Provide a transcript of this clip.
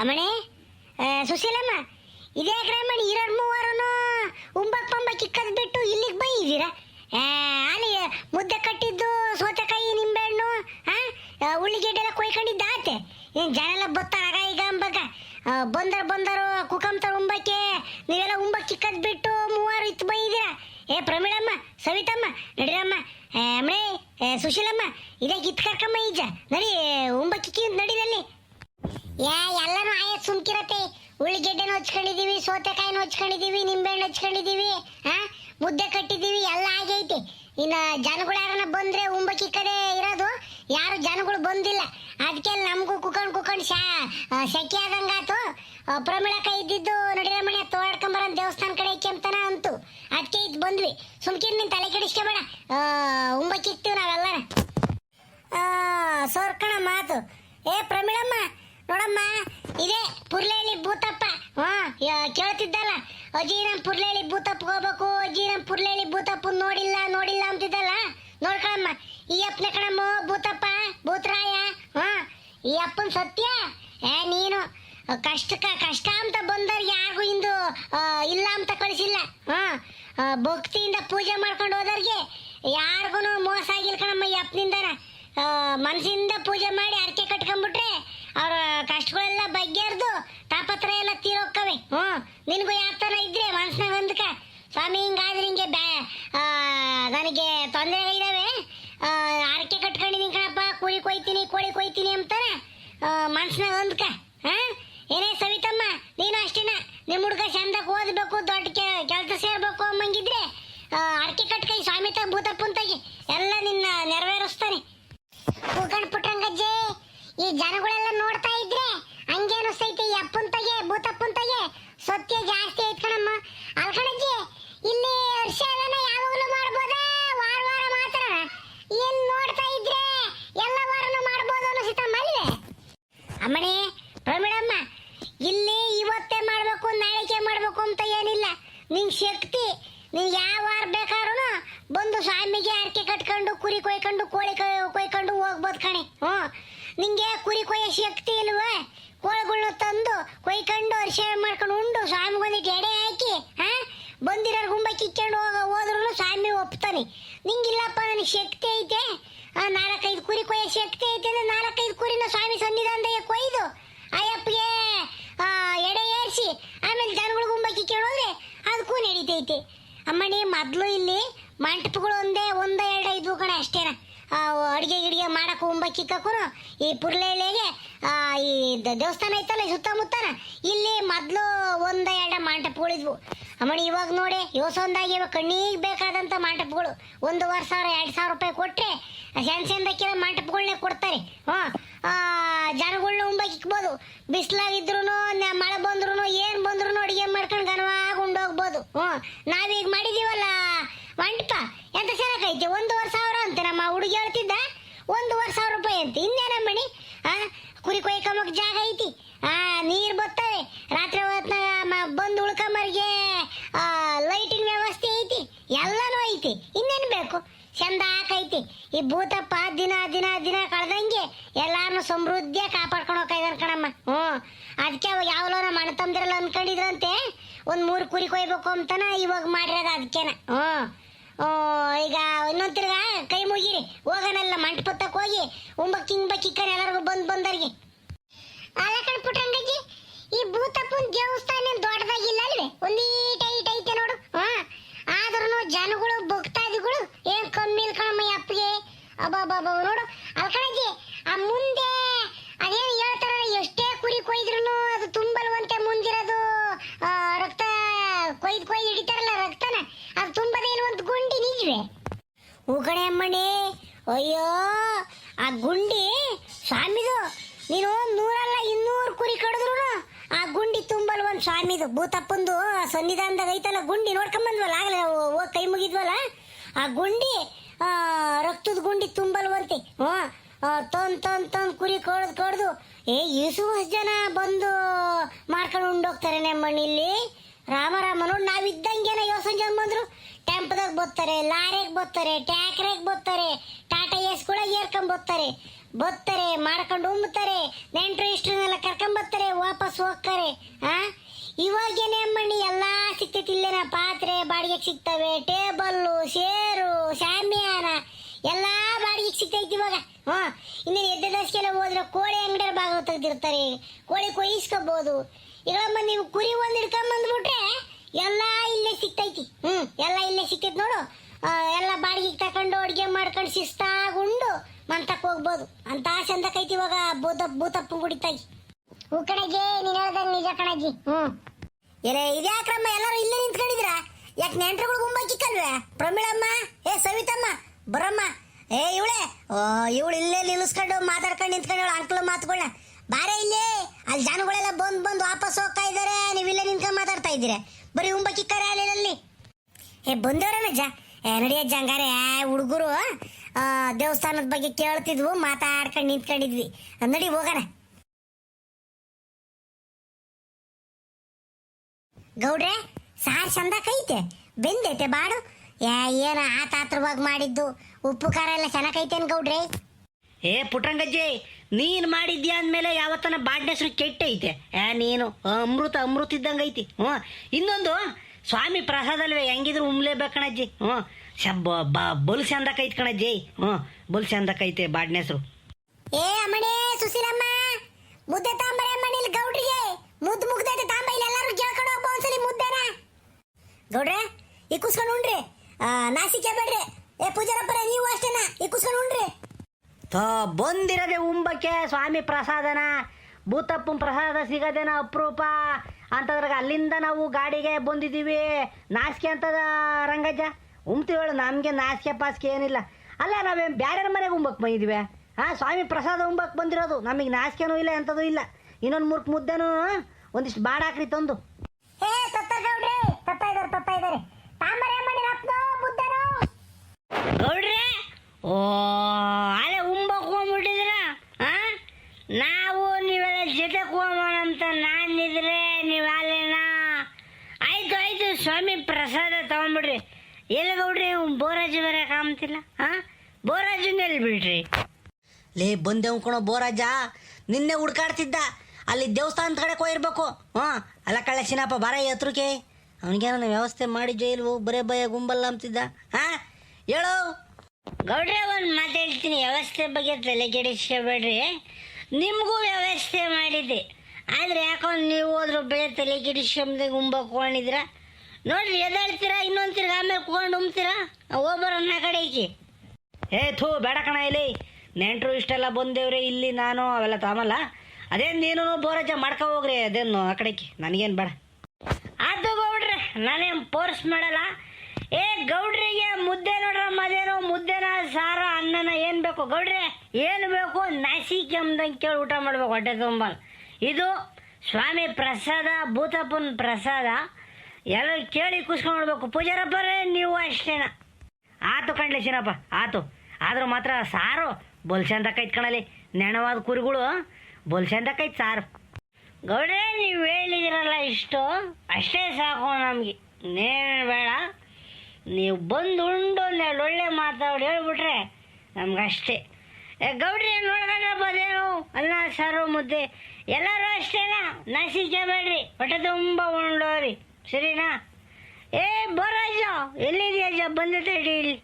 ಅಮ್ಮಣೆ ಸುಶೀಲಮ್ಮ, ಇದೇ ಕ್ರಮಣಿ ಇರೋರ್ ಮೂವರನು ಉಂಬಕ್ ಪಂಬ ಇಕ್ಕದ್ ಬಿಟ್ಟು ಇಲ್ಲಿಗೆ ಬೈದಿರಾ? ಅಲ್ಲಿ ಮುದ್ದೆ ಕಟ್ಟಿದ್ದು ಸೋತೆಕಾಯಿ ನಿಂಬೆಹಣ್ಣು ಉಳ್ಳಿಗೆಡ್ಡೆ ಎಲ್ಲ ಕೊಯ್ಕೊಂಡಿದ್ದ ಆತೆ. ಏನು ಜನ ಎಲ್ಲ ಬತ್ತಾರ ಈಗ ಅಂಬಕ? ಬಂದರು ಬಂದರ್ ಕುಕಂತರ ಉಂಬಕ್ಕೆ, ನೀವೆಲ್ಲ ಉಂಬಕ್ ಚಿಕ್ಕದ್ ಬಿಟ್ಟು ಮೂವರು ಇತ್ತು ಬೈದಿರಾ? ಏ, ಪ್ರಮೀಳಮ್ಮ, ಸವಿತಮ್ಮ, ನಡಿರಮ್ಮ ಅಮ್ಮಣೆ ಸುಶೀಲಮ್ಮ, ಇದೇ ಕಿತ್ ಕರ್ಕಮ್ಮ ಈಜ. ನಡಿ, ಉಂಬಕ್ಕಿ ನಡಿದಲ್ಲಿ ಯಾ, ಎಲ್ಲಾನು ಆಯತ್ ಸುಮ್ಕಿರತ್ತೆ. ಉಳ್ಳಿಗೆಡ್ಡೆನ ಹಚ್ಕೊಂಡಿದೀವಿ ಸೋತೆಕಾಯಿನ ಹಚ್ಕೊಂಡಿದೀವಿ ನಿಂಬೆಹಣ್ಣು ಹಚ್ಕೊಂಡಿದೀವಿ ಹಾ ಮುದ್ದೆ ಕಟ್ಟಿದೀವಿ, ಎಲ್ಲ ಆಗೈತೆ. ಇನ್ನ ಜನಗಳು ಯಾರನ್ನ ಬಂದ್ರೆ ಕಡೆ ಇರೋದು, ಯಾರು ಜನಗಳು ಬಂದಿಲ್ಲ. ಅದಕ್ಕೆ ನಮಗೂ ಕುಕೊಂಡ್ ಕುಕೊಂಡ್ ಶಾ ಸೆಕೆ ಆದಂಗಾತು ಪ್ರಮಿಳಕ ಇದ್ದಿದ್ದು ನಡಿರಮಣಿ ತೋಡ್ಕೊಂಬರ ದೇವಸ್ಥಾನ ಕಡೆ ಕೆಂಪ್ತನ ಅಂತು. ಅದಕ್ಕೆ ಇದು ಬಂದ್ವಿ. ಸುಮ್ಕಿರ್ ನಿನ್ ತಲೆ ಕೆಡಿಸ್ಕೊಬೇಡ ಉಂಬಕ್ಕಿ ಇಕ್ತೀವಿ ನಾವೆಲ್ಲರ. ಸೋರ್ಕಣ ಮಾತು. ಏ ಪ್ರಮೀಳಮ್ಮ ನೋಡಮ್ಮ, ಇದೇ ಪುರ್ಲೇಲಿ ಭೂತಪ್ಪ. ಹಾ ಕೇಳ್ತಿದ್ದಲ್ಲ? ಅಜ್ಜಿ ನಮ್ಮ ಪುರ್ಲೇಲಿ ಭೂತಪ್ಪ ಹೋಗ್ಬೇಕು. ಅಜ್ಜಿ ನಮ್ಮ ಪುರ್ಲೇಲಿ ಭೂತಪ್ಪ ನೋಡಿಲ್ಲ ನೋಡಿಲ್ಲ ಅಂತಿದ್ದಲ್ಲ? ನೋಡ್ಕೊಳಮ್ಮ ಈ ಅಪ್ಪನ ಕಣಮ್ಮ, ಭೂತಪ್ಪ, ಭೂತರಾಯ. ಹಾ, ಈ ಅಪ್ಪನ ಸತ್ಯ? ಏ, ನೀನು, ಕಷ್ಟಕ ಕಷ್ಟ ಅಂತ ಬಂದವ್ರು ಯಾರಿಗೂ ಇಂದು ಇಲ್ಲ ಅಂತ ಕಳಿಸಿಲ್ಲ. ಹಾ ಭಕ್ತಿಯಿಂದ ಪೂಜೆ ಮಾಡ್ಕೊಂಡು ಹೋದವ್ರಿಗೆ ಯಾರಿಗೂ ಮೋಸ ಆಗಿಲ್ಲ ಕಣಮ್ಮ ಈ ಅಪ್ಪನಿಂದನ. ಮನಸ್ಸಿಂದ ಪೂಜೆ ಮಾಡಿ ಅರ್ಕೆ ಕಟ್ಕೊಂಡ್ಬಿಟ್ರೆ ನಿನಗೂ ಯಾತನ ಇದ್ರೆ ಮನ್ಸ್ನಾಗ ಅಂದ್ಕ ಸ್ವಾಮಿ, ಹಿಂಗಾದ್ರೆ ಹಿಂಗೆ ಬ್ಯಾ ನನಗೆ ತೊಂದರೆ ಇದಾವೆ. ಅರಕೆ ಕಟ್ಕೊಂಡಿದ್ದೀನಿ ಕಣಪ್ಪ, ಕೂಲಿ ಕೊಯ್ತೀನಿ, ಕೋಳಿ ಕೊಯ್ತೀನಿ ಅಂತಾನೆ ಮನ್ಸ್ನಾಗ ಅಂದ್ಕ ಹಾ ಏನೇ ಸವಿತಮ್ಮ, ನೀನು ಅಷ್ಟೇನ? ನಿಮ್ಮ ಹುಡುಗ ಚಂದಕ್ಕೆ ಓದಬೇಕು, ದೊಡ್ಡ ಕೆಲಸ ಸೇರ್ಬೇಕು ಅಮ್ಮಂಗಿದ್ರೆ ಅರಕೆ ಕಟ್ಕೈ ಸ್ವಾಮಿ ತ ಭೂತಪ್ಪಂತಾಗಿ ಎಲ್ಲ ನಿನ್ನ ನೆರವೇರಿಸ್ತಾನೆ. ಪುಟ್ರಂಗಜ್ಜೆ ಈ ಜನಗಳೆಲ್ಲ ನೋಡ್ತಾ ಇದ್ರೆ ಹಂಗೆ ಅನಿಸ್ತೈತೆ ಈ ಅಪ್ಪನ್ ತಗೆ ಭೂತಪ್ಪನ್ ತಗೆ ಸತ್ಯ ಜಾಸ್ತಿ ಐತ್ ಕಣಮ್ಮ ಅಲ್ಕಣಜ್ಜಿ ಇಲ್ಲಿ ಹರ್ಷದನ ಯಾವಾಗಲೂ ಮಾಡ್ಬೋದಾ ವಾರ ವಾರ ಮಾತ್ರ ಏನ್ ನೋಡ್ತಾ ಇದ್ರೆ ಎಲ್ಲ ವಾರನೂ ಮಾಡ್ಬೋದು ಅನಿಸುತ್ತಮ್ಮ ಅಲ್ವೇ ಅಮ್ಮಣಿ ಪ್ರಮೀಳಮ್ಮ ಇಲ್ಲಿ ಇವತ್ತೇ ಮಾಡ್ಬೇಕು ಮಾಡ್ಬೇಕು ಅಂತ ಏನಿಲ್ಲ. ನಿನ್ ಶಕ್ತಿ ನೀನ್ ಯಾವ ಬೇಕಾದ್ರೂ ಬಂದು ಸ್ವಾಮಿಗೆ ಅರ್ಕೆ ಕಟ್ಕೊಂಡು, ಕುರಿ ಕೊಯ್ಕೊಂಡು, ಕೋಳಿ ಕೊಯ್- ಕೊಯ್ಕೊಂಡು ಹೋಗ್ಬೋದು ಕಣೆ. ಹ್ಞೂ ನಿಂಗೆ ಕುರಿ ಕೊಯ್ಯೋ ಶಕ್ತಿ ಇಲ್ವೇ? ಕೋಳಿಗಳ್ನ ತಂದು ಕೊಯ್ಕೊಂಡು ಅರಿಶೆ ಮಾಡ್ಕೊಂಡು ಉಂಡು ಸ್ವಾಮಿಗೊಂದಿಟ್ಟು ಎಡೆ ಹಾಕಿ ಹಾ ಬಂದಿರೋರು ಗುಂಬ ಕಿಕ್ಕೊಂಡು ಹೋಗ ಹೋದ್ರು ಸ್ವಾಮಿ ಒಪ್ತಾನೆ ನಿಂಗಿಲ್ಲಪ್ಪ ನನಗೆ ಶಕ್ತಿ ಐತೆ ಆ, ನಾಲ್ಕೈದು ಕುರಿ ಕೊಯ್ಯೋ ಶಕ್ತಿ ಐತೆ ಅಂದ್ರೆ ನಾಲ್ಕೈದು ಕುರಿನ ಸ್ವಾಮಿ ಸನ್ನಿಧಾನದಾಗ ಕೊಯ್ದು ಅಯ್ಯಪ್ಪಗೆ ಆ, ಎಡೆ ಏರಿಸಿ ಆಮೇಲೆ ಜನಗಳು ಗುಂಬಕ್ಕಿ ಕೇಳೋದ್ರೆ ಅದಕ್ಕೂ ನಡೀತೈತೆ ಅಮ್ಮಣಿ, ಮೊದಲು ಇಲ್ಲಿ ಮಂಟಪಗಳು ಒಂದೇ, ಒಂದು, ಎರಡು, ಐದು ಕಡೆ ಅಷ್ಟೇನ? ಅಡಿಗೆ ಗಿಡಿಗೆ ಮಾಡಕ್ಕೆ ಉಂಬಕ್ಕಿಕ್ಕೂ ಈ ಪುರ್ಲೆಳೆಗೆ ಈ ದೇವಸ್ಥಾನ ಐತಲ್ಲ ಸುತ್ತಮುತ್ತನ, ಇಲ್ಲಿ ಮೊದಲು ಒಂದು ಎರಡು ಮಂಟಪಗಳಿದ್ವು. ಅಮ್ಮಣಿ, ಇವಾಗ ನೋಡಿ ಯೋಸೊಂದಾಗಿ ಇವಾಗ ಕಣ್ಣಿಗೆ ಬೇಕಾದಂಥ ಮಂಟಪಗಳು. ಒಂದೂವರೆ ಸಾವಿರ, ಎರಡು ಸಾವಿರ ರೂಪಾಯಿ ಕೊಟ್ಟರೆ ಸಣ್ಣ ಸಣ್ಣದಕ್ಕಿರೋ ಮಂಟಪಗಳನ್ನೇ ಕೊಡ್ತಾರೆ. ಹ್ಞೂ ಜನಗಳ್ನ ಉಂಬಕ್ಕಿಕ್ಬೋದು. ಬಿಸಿಲಾಗಿದ್ರು ಮಳೆ ಬಂದ್ರು ಏನು ಬಂದ್ರು ಅಡಿಗೆ ಮಾಡ್ಕೊಂಡು ಘನವಾಗಿ ಉಂಡೋಗ್ಬೋದು. ಹ್ಞೂ ನಾವೀಗ ಮಾಡಿದೀವಲ್ಲ, ಮಂಟಪ ಎಂತ ಚೆನ್ನಾಗೈತೆ ಒಂದೂವರೆ ಸಾವಿರ ಅಂತ ನಮ್ಮ ಹುಡುಗಿ ಹೇಳ್ತಿದ್ದ ಒಂದೂವರೆ ಸಾವಿರ ರೂಪಾಯಿ ಅಂತ ಇನ್ನೇನಮ್ಮಣಿ ಆ ಕುರಿ ಕೊಯ್ಕೊಂಬಕ್ ಜಾಗ ಐತಿ. ಆ, ನೀರ್ ಬತ್ತವೆ. ರಾತ್ರಿ ಹೊತ್ನಾಗ ಬಂದು ಉಳ್ಕೊಂಬರ್ಗೆ ಲೈಟಿನ ವ್ಯವಸ್ಥೆ ಐತಿ. ಎಲ್ಲನೂ ಐತಿ. ಇನ್ನೇನು ಬೇಕು? ಚಂದ ಹಾಕೈತಿ. ಈ ಭೂತಪ್ಪ ದಿನ ದಿನ ದಿನ ಕಳ್ದಂಗೆ ಎಲ್ಲಾರನ್ನು ಸಮೃದ್ಧಿಯಾಗಿ ಕಾಪಾಡ್ಕೊಂಡು ಹೋಗ್ತಾ ಕಣಮ್ಮ. ಹ್ಞೂ. ಅದಕ್ಕೆ ಅವಾಗ ಯಾವಲೋ ನಮ್ಮ ಅಣ್ಣ ತಮ್ದಿರಲ್ಲ ಅನ್ಕೊಂಡಿದ್ರಂತೆ. ಒಂದು ಮೂರು ಕುರಿ ಕೊಯ್ಬೇಕು ಅಂತನ ಇವಾಗ ಮಾಡಿರೋದು ಅದಕ್ಕೇನ ಹ್ಞೂ. ಈಗ ಇನ್ನೊಂದು ತಿರ್ಗಾ ಕೈ ಮುಗಿರಿ. ಹೋಗೋಣಲ್ಲ ಮಂಟಪತ್ತಕ್ಕೆ ಹೋಗಿ. ಉಂಬಕ್ಕಿ ಕಣ ಎಲ್ಲರಿಗೂ ಬಂದು ಬಂದವ್ರಿಗೆ ಅಲ್ಲ ಕಣ್ಪುಟ್ರಂಗಜ್ಜಿ ಈ ಭೂತಪ್ಪನ ದೇವಸ್ಥಾನ ದೊಡ್ಡದಾಗಿಲ್ಲ ಅಲ್ವೇ? ಒಂದೀಟ ಐಟ್ ಐತೆ ನೋಡು. ಹಾ ಆದ್ರೂ ಜನಗಳು, ಭಕ್ತಾದಿಗಳು ಏನ್ ಕಮ್ಮಿ ಇಲ್ಲ ಕಣಮ್ಮ ಅಪ್ಪಗೆ? ಅಬ್ಬಬ್ಬಬ್ಬ, ನೋಡು. ಅಲ್ಕಣಜ್ಜಿ, ಆ ಮುಂದೆ ಅದೇನು ಹೇಳ್ತಾರ, ಎಷ್ಟೇ ಕುರಿ ಕೊಯ್ದ್ರು ಅದು ತುಂಬಲ್ವಂತೆ ಮುಂದಿರೋದು ರಕ್ತ ಕೊಯ್ದು ಕೊಯ್ದು ಹಿಡಿತಾರಲ್ಲ ರಕ್ತನ? ಅದು ತುಂಬದೇ ಇಲ್ವಂತ ಗುಂಡಿ ನಿಜವೇ? ಹೂಗಣೆ ಅಮ್ಮಣಿ ಅಯ್ಯೋ, ಆ ಗುಂಡಿ ನೀನು ನೂರಲ್ಲ, ಇನ್ನೂರು ಕುರಿ ಕಡಿದ್ರು ಆ ಗುಂಡಿ ತುಂಬಲ್ ಒಂದು ಸ್ವಾಮಿದು. ಭೂತಪ್ಪಂದು ಸನ್ನಿಧಾನದಾಗ ಐತಲ್ಲ ಗುಂಡಿ ನೋಡ್ಕೊಂಬಂದ್ವಲ್ಲ, ಆಗಲೇ ಕೈ ಮುಗಿದ್ವಲ್ಲ? ಆ ಗುಂಡಿ ರಕ್ತದ ಗುಂಡಿ ತುಂಬಲ್ ತುಂಬಲ್ವಂತೆ ಹ್ಞೂ ತಂದು ತಂದು ತಂದು ಕುರಿ ಕೊಡ್ದು ಕೊಡ್ದು. ಏ ಇಸು ಜನ ಬಂದು ಮಾಡ್ಕೊಂಡು ಉಂಡೋಗ್ತಾರೆ ನಮ್ಮ ಇಲ್ಲಿ. ರಾಮ ರಾಮ, ನೋಡಿ, ನಾವಿದ್ದಂಗೆನ ಯೋಸನ್ ಜನ ಬಂದ್ರು. ಟೆಂಪದಾಗ ಬರ್ತಾರೆ ಲಾರಿಗೆ ಬರ್ತಾರೆ ಟ್ಯಾಕ್ರಿಗೆ ಬರ್ತಾರೆ ಟಾಟಾ ಕೂಡ ಏರ್ಕೊಂಡ್ ಬರ್ತಾರೆ ಬರ್ತಾರೆ, ಮಾಡ್ಕೊಂಡು ಉಂಬ್ತಾರೆ ನೆಂಟರು ಕರ್ಕೊಂಡ್ ಬರ್ತಾರೆ ವಾಪಸ್ ಹೋಗ್ತಾರೆ, ಆ? ಇವಾಗೇನೆ ಅಮ್ಮಣ್ಣಿ ಎಲ್ಲಾ ಸಿಗ್ತೈತಿ ಇಲ್ಲೇನ? ಪಾತ್ರೆ ಬಾಡಿಗೆ ಸಿಗ್ತವೆ, ಟೇಬಲ್ಲು ಸೇರು ಶಾಮಿಯಾನ ಎಲ್ಲಾ ಬಾಡಿಗೆ ಸಿಗ್ತೈತಿ ಇವಾಗ. ಹಾ, ಇನ್ನೇನು ಎದ್ದ ದಶಕೆಲ್ಲ ಹೋದ್ರೆ ಕೋಳಿ ಅಂಗಡಿಯ ಭಾಗ ತೆಗೆದಿರ್ತಾರೆ. ಕೋಳಿ ಕೊಯ್ಸ್ಕೋಬಹುದು ಅಮ್ಮ ನೀವು ಕುರಿ ಒಂದು ಹಿಡ್ಕೊಂಡ್ ಬಂದ್ಬಿಟ್ರೆ ಎಲ್ಲಾ ಇಲ್ಲೇ ಸಿಗ್ತೈತಿ ಹ್ಮ್ ಎಲ್ಲ ಇಲ್ಲೇ ಸಿಗ್ತೈತಿ ನೋಡು ಆ, ಎಲ್ಲ ಬಾಡಿಗೆಗೆ ತಕೊಂಡು ಅಡ್ಗೆ ಮಾಡ್ಕೊಂಡು ಶಿಸ್ತಾಗಿ ಉಂಡು ಮಂತಕ್ ಹೋಗ್ಬೋದು ಅಂತ ಚಂದಕೈತಿ ಇವಾಗ ಭೂತ ಭೂತಪ್ಪ ಗುಡಿತಾಗಿ ಹೂ ಕಣಜ್ಜಿ, ನೀನ್ ಹೇಳ್ದಂಗ್ ನಿಜ ಕಣಜಿ ಹ್ಮ್ ಏನೇ, ಇದ್ಯಾಕ್ರಮ್ಮ, ಎಲ್ಲರೂ ಇಲ್ಲೇ ನಿಂತ್ಕೊಂಡಿದ್ರ ಯಾಕೆ ನೆಂಟ್ರುಗಳು ಗುಂಬಾಕಿಕ್ಕಲ್ವೇ ಪ್ರಮೀಳಮ್ಮ, ಏ, ಸವಿತಮ್ಮ ಬರಮ್ಮ ಏ, ಇವಳೆ, ಓ, ಇವಳು ಇಲ್ಲೇ ನಿಲ್ಲಿಸ್ಕೊಂಡು ಮಾತಾಡ್ಕೊಂಡು ನಿಂತ್ಕೊಂಡು ಅಂಕ್ಲ ಮಾತುಗಳನ್ನ ಬಾರೆ ಇಲ್ಲಿ, ಅಲ್ಲಿ ಜನಗಳೆಲ್ಲ ಬಂದ್ ಬಂದು ವಾಪಸ್ ಹೋಗ್ತಾ ಇದ್ದಾರೆ, ನೀವು ಇಲ್ಲೇ ನಿಂತ್ಕೊಂಡು ಮಾತಾಡ್ತಾ ಇದ್ದೀರಾ? ಬರೀ ಉಂಬಕ್ಕಿಕ್ಕರೆ ಅಲ್ಲಿ ಏ ಬಂದವ್ರನಜ್ಜ ಏ ನಡಿಯ ಜಂಗಾರೆ ಹುಡುಗರು ದೇವಸ್ಥಾನದ ಬಗ್ಗೆ ಕೇಳ್ತಿದ್ವು, ಮಾತಾಡ್ಕೊಂಡು ನಿಂತ್ಕೊಂಡಿದ್ವಿ. ನಡಿ, ಹೋಗೋಣ. ಗೌಡ್ರೆ, ಸಾರ್ ಚಂದಕೈತೆ ಬೆಂದೈತೆ ಬಾಡು. ಏನ ಆತಾತ್ರವಾಗಿ ಮಾಡಿದ್ದು? ಉಪ್ಪು, ಖಾರ ಎಲ್ಲ ಚೆನ್ನಾಗೈತೇನ್ ಗೌಡ್ರೆ? ಏ ಪುಟ್ರಂಗಜ್ಜಿ ನೀನ್ ಮಾಡಿದ್ಯಾ ಅಂದ್ಮೇಲೆ ಯಾವತ್ತನ ಬಾಡ್ನ ಹೆಸರು ಕೆಟ್ಟೈತೆ? ಏ, ನೀನು, ಅಮೃತ ಅಮೃತ ಇದ್ದಂಗೆ ಐತಿ ಹ್ಞೂ ಇನ್ನೊಂದು, ಸ್ವಾಮಿ ಪ್ರಸಾದಲ್ವೇ, ಹೆಂಗಿದ್ರು ಉಮ್ಲೇಬೇಕಣಜ್ಜಿ. ಹ್ಞೂ ಶಬ್ಬ ಬಾ ಕೈತ್ ಚಂದಕೈತೆ ಕಣಜ್ಜಿ ಹ್ಞೂ ಬಲ್ ಚಂದಕೈತೆ ಬಾಡ್ನ ಹೆಸರು ಏ ಅಮ್ಮಣೆ ಸುಶೀಲಮ್ಮ ಮುದ್ದೆ ತಾಂಬರೆ ಇಲ್ಲಿ ಗೌಡ್ರಿಗೆ. ಮುದ್ದು ಮುಗ್ದೈತೆ ತಾಂಬ ಇಲ್ಲಿ ಎಲ್ಲರೂ ಕೇಳ್ಕೊಂಡು ಹೋಗ್ಬೋ ಒಂದ್ಸಲಿ ಮುದ್ದೆನ. ಗೌಡ್ರೆ ಈ ಕುಸ್ಕೊಂಡು ಉಂಡ್ರಿ ನಾಸಿಕೆ ಬೇಡ್ರಿ. ಏ ಪೂಜಾರಪ್ಪರೆ ನೀವು ಅಷ್ಟೇನಾ? ಈ ಕುಸ್ಕೊಂಡು ಉಂಡ್ರಿ ಥೋ ಬಂದಿರೋದೆ ಉಂಬಕ್ಕೆ ಸ್ವಾಮಿ ಪ್ರಸಾದನ. ಭೂತಪ್ಪನ ಪ್ರಸಾದ ಸಿಗದೇನ ಅಪರೂಪ. ಅಂತದ್ರಾಗ ಅಲ್ಲಿಂದ ನಾವು ಗಾಡಿಗೆ ಬಂದಿದ್ದೀವಿ. ನಾಸಿಕೆ ಅಂತದ ರಂಗಜ್ಜ. ಉಮ್ತೀವಳು ನಮಗೆ ನಾಚಿಕೆ ಪಾಸ್ಕೆ ಏನಿಲ್ಲ. ಅಲ್ಲ ನಾವೇನು ಬ್ಯಾರ್ಯಾರ ಮನೆಗೆ ಉಂಬಕ್ಕೆ ಬಂದಿದ್ವಿ? ಹಾಂ ಸ್ವಾಮಿ ಪ್ರಸಾದ ಉಂಬಕ್ಕೆ ಬಂದಿರೋದು. ನಮಗೆ ನಾಚಿಕೆನೂ ಇಲ್ಲ ಎಂಥದ್ದು ಇಲ್ಲ. ಇನ್ನೊಂದು ಮೂರ್ಖ ಮುದ್ದೆನೂ ಒಂದಿಷ್ಟು ಬಾಡಾಕ್ರಿ ತಂದು. ಗೌಡ್ರೆ. ಓ ಅಲ್ಲೇ ಉಂಬಕ್ಕೆ ಹೋಗ್ಬಿಟ್ಟಿದ್ರ ಆ? ನಾವು ನೀವೆಲ್ಲ ಜೊತೆ ಹೋಗೋಣ ಅಂತ ನಾನಿದ್ರೆ ನೀವು ಅಲ್ಲೇನಾ? ಆಯ್ತು ಆಯ್ತು ಸ್ವಾಮಿ ಪ್ರಸಾದ ತಗೊಂಬಿಡ್ರಿ ಎಲ್ಲಿ ಗೌಡ್ರಿ ಬೋರಾಜು ಬೇರೆ ಕಾಮ್ತಿಲ್ಲ ಹಾ? ಬೋರಾಜುನ ಎಲ್ಲಿ ಬಿಡ್ರಿ? ಲೇ ಬಂದೆ ಕಣೋ ಬೋರಾಜ. ನಿನ್ನೆ ಹುಡ್ಕಾಡ್ತಿದ್ದ. ಅಲ್ಲಿ ದೇವಸ್ಥಾನದ ಕಡೆ ಹೋಗಿರ್ಬೇಕು ಹಾ ಅಲ್ಲ ಕಳ್ಳ ಚಿನ್ನಪ್ಪ ಬರ ಹತ್ರಕ್ಕೆ. ಅವನಿಗೇನ ವ್ಯವಸ್ಥೆ ಮಾಡಿ ಜೈಲು ಬರೇ ಭಯ ಗುಂಬಲ್ಲ ಅಂತಿದ್ದ ಹಾ? ಹೇಳು. ಗೌಡ್ರೆ ಒಂದು ಮಾತು ಹೇಳ್ತೀನಿ. ವ್ಯವಸ್ಥೆ ಬಗ್ಗೆ ತಲೆ ಕೆಡಿಸ್ಕೋಬೇಡ್ರಿ. ನಿಮಗೂ ವ್ಯವಸ್ಥೆ ಮಾಡಿದ್ದೆ. ಆದರೆ ಯಾಕೋ ನೀವು ಹೋದ್ರು ಬೇರೆ ತಲೆ ಕೆಡಿಸ್ಕೊಂಬದೆ ಗುಂಬಕ್ಕೆ ಕೊಂಡಿದ್ರ ನೋಡ್ರಿ ಎದ್ದೇಳ್ತೀರಾ ಇನ್ನೊಂದು ತಿರ್ಗ ಆಮೇಲೆ ಕೂಕೊಂಡು ಉಮ್ತೀರಾ? ಹೋಗ್ಬರೋಣ ಕಡೆಗೆ ಏ ಥೂ ಬೇಡ ಕಣ ಇಲ್ಲಿ. ನೆಂಟರು ಇಷ್ಟೆಲ್ಲ ಬಂದೇವ್ರಿ ಇಲ್ಲಿ ನಾನು ಅವೆಲ್ಲ ತಾಮಲ್ಲ. ಅದೇನು ನೀನು ಬೋರಜ ಮಾಡ್ಕೊ ಹೋಗ್ರಿ ಅದೇನು ಆ ಕಡೆಗೆ. ನನಗೇನು ಬೇಡ. ಅದು ಗೌಡ್ರೆ ನಾನೇನು ಪೋರ್ಸ್ ಮಾಡಲ್ಲ. ಏ ಗೌಡ್ರಿಗೆ ಮುದ್ದೆ ನೋಡ್ರ ಅದೇನೋ ಮುದ್ದೆನ ಸಾರ ಅನ್ನನ ಏನು ಬೇಕು? ಗೌಡ್ರೆ ಏನು ಬೇಕು? ನಾಸಿ ಕೆಮ್ಮದಂಗೆ ಕೇಳಿ ಊಟ ಮಾಡ್ಬೇಕು ಹೊಟ್ಟೆ ತುಂಬ ಇದು ಸ್ವಾಮಿ ಪ್ರಸಾದ ಭೂತಪ್ಪನ ಪ್ರಸಾದ. ಎಲ್ಲ ಕೇಳಿ ಕುಸ್ಕೊಂಡ್ಬಿಡ್ಬೇಕು ಪೂಜಾರಪ್ಪರೇ, ನೀವು ಅಷ್ಟೇನ. ಆತು ಕಣ್ಲೆ ಶಿನಪ್ಪ ಆತು. ಆದರೂ ಮಾತ್ರ ಸಾರು. ಬೊಲ್ಸಂದಕೈತ್ ಕಣಲಿ ನೆಣವಾದ ಕುರಿಗಳು ಬೊಲ್ಸಂದಕೈತ್ ಸಾರು. ಗೌಡ್ರೆ, ನೀವು ಹೇಳಿದಿರಲ್ಲ ಇಷ್ಟು. ಅಷ್ಟೇ ಸಾಕು ನಮಗೆ. ಇನ್ನೇನು ಬೇಡ. ನೀವು ಬಂದು ಉಂಡು ಒಂದೆರಡು ಒಳ್ಳೆ ಮಾತಾಡಿ ಹೇಳ್ಬಿಟ್ರೆ ನಮ್ಗಷ್ಟೇ. ಏ, ಗೌಡ್ರಿ ನೋಡ್ಕೊಂಡ್ರೆ ಬದೇನು ಅಲ್ಲ ಸಾರು ಮುದ್ದೆ. ಎಲ್ಲರೂ ಅಷ್ಟೇನಾ? ನಾಸಿಕೆ ಬೇಡ್ರಿ. ಹೊಟ್ಟೆ ತುಂಬ ಉಂಡೋರಿ. ಸರಿನಾ ಏ ಬರಾಜ ಎಲ್ಲಿದೆಯಾ ಬಂದಿದ್ದೆ ಇಲ್ಲಿ